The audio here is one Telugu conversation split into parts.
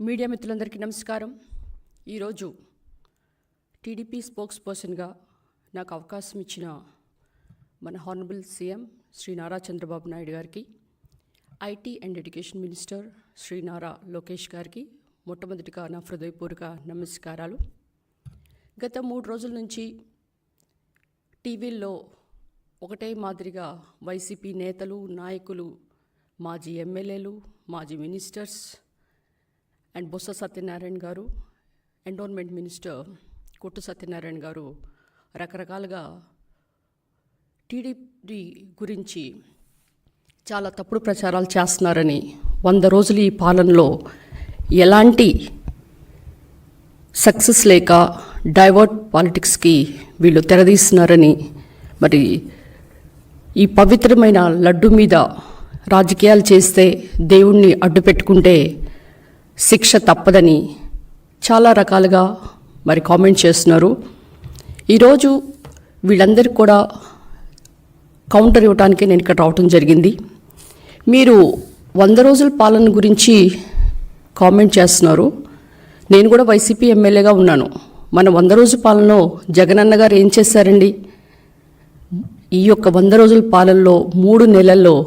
మీడియా మిత్రులందరికీ నమస్కారం. ఈరోజు టీడీపీ స్పోక్స్ పర్సన్గా నాకు అవకాశం ఇచ్చిన మన హానరబుల్ సీఎం శ్రీ నారా చంద్రబాబు నాయుడు గారికి IT and education minister Shri Nara Lokesh గారికి మొట్టమొదటిగా నా హృదయపూర్వక నమస్కారాలు. గత మూడు రోజుల నుంచి టీవీల్లో ఒకటే మాదిరిగా వైసీపీ నేతలు నాయకులు మాజీ ఎమ్మెల్యేలు మాజీ మినిస్టర్స్ అండ్ బొత్స సత్యనారాయణ గారు ఎండోన్మెంట్ మినిస్టర్ కొట్టు సత్యనారాయణ గారు రకరకాలుగా టీడీపీ గురించి చాలా తప్పుడు ప్రచారాలు చేస్తున్నారని వంద రోజులు ఈ పాలనలో ఎలాంటి సక్సెస్ లేక డైవర్ట్ పాలిటిక్స్కి వీళ్ళు తెరదీస్తున్నారని మరి ఈ పవిత్రమైన లడ్డు మీద రాజకీయాలు చేస్తే దేవుణ్ణి అడ్డు పెట్టుకుంటే శిక్ష తప్పదని చాలా రకాలుగా మరి కామెంట్ చేస్తున్నారు. ఈరోజు వీళ్ళందరికీ కూడా కౌంటర్ ఇవ్వడానికి నేను ఇక్కడ రావటం జరిగింది. మీరు వంద రోజుల పాలన గురించి కామెంట్ చేస్తున్నారు. నేను కూడా వైసీపీ ఎమ్మెల్యేగా ఉన్నాను. మన వంద రోజుల పాలనలో జగనన్న గారు ఏం చేశారండి? ఈ యొక్క వంద రోజుల పాలనలో మూడు నెలల్లో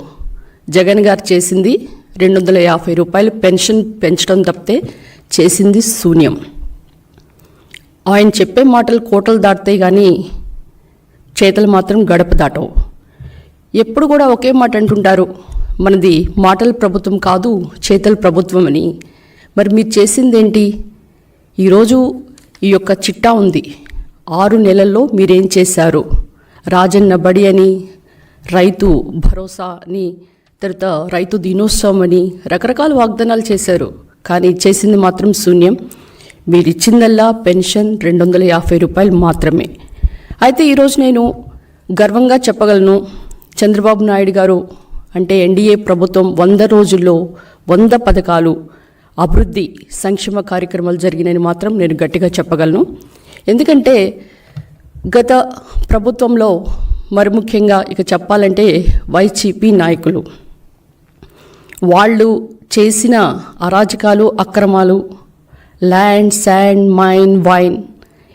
జగన్ గారు చేసింది రెండు వందల యాభై రూపాయలు పెన్షన్ పెంచడం తప్పితే చేసింది శూన్యం. ఆయన చెప్పే మాటలు కోటలు దాటుతాయి కానీ చేతలు మాత్రం గడప దాటవు. ఎప్పుడు కూడా ఒకే మాట అంటుంటారు మనది మాటల ప్రభుత్వం కాదు చేతల ప్రభుత్వం అని మరి మీరు చేసిందేంటి? ఈరోజు ఈ యొక్క చిట్టా ఉంది. ఆరు నెలల్లో మీరేం చేశారు? రాజన్న బడి అని రైతు భరోసా అని తర్వాత రైతు దినోత్సవం అని రకరకాల వాగ్దానాలు చేశారు. కానీ చేసింది మాత్రం శూన్యం. మీరు ఇచ్చిందల్లా పెన్షన్ రెండు వందల యాభై రూపాయలు మాత్రమే. అయితే ఈరోజు నేను గర్వంగా చెప్పగలను చంద్రబాబు నాయుడు గారు అంటే ఎన్డీఏ ప్రభుత్వం వంద రోజుల్లో వంద పథకాలు అభివృద్ధి సంక్షేమ కార్యక్రమాలు జరిగినాయని మాత్రం నేను గట్టిగా చెప్పగలను. ఎందుకంటే గత ప్రభుత్వంలో మరి ముఖ్యంగా ఇక చెప్పాలంటే వైసీపీ నాయకులు. వాళ్ళు చేసిన అరాజకాలు అక్రమాలు ల్యాండ్ శాండ్ మైన్ వైన్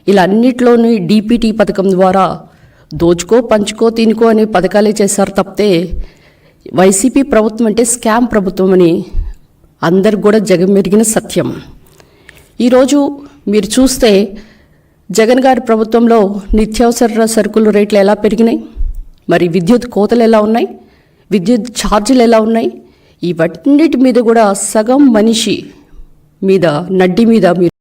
ఇలా అన్నిట్లోనూ డీపీటీ పథకం ద్వారా దోచుకో పంచుకో తినుకో అనే పథకాలే చేశారు తప్పితే వైసీపీ ప్రభుత్వం అంటే స్కామ్ ప్రభుత్వం అని అందరికి కూడా జగమెరిగిన సత్యం. ఈరోజు మీరు చూస్తే జగన్ గారి ప్రభుత్వంలో నిత్యావసర సరుకుల రేట్లు ఎలా పెరిగినాయి? మరి విద్యుత్ కోతలు ఎలా ఉన్నాయి? విద్యుత్ ఛార్జీలు ఎలా ఉన్నాయి? ఈ ఇవన్నిటి మీద కూడా సగం మనిషి మీద నడ్డి మీద మీరు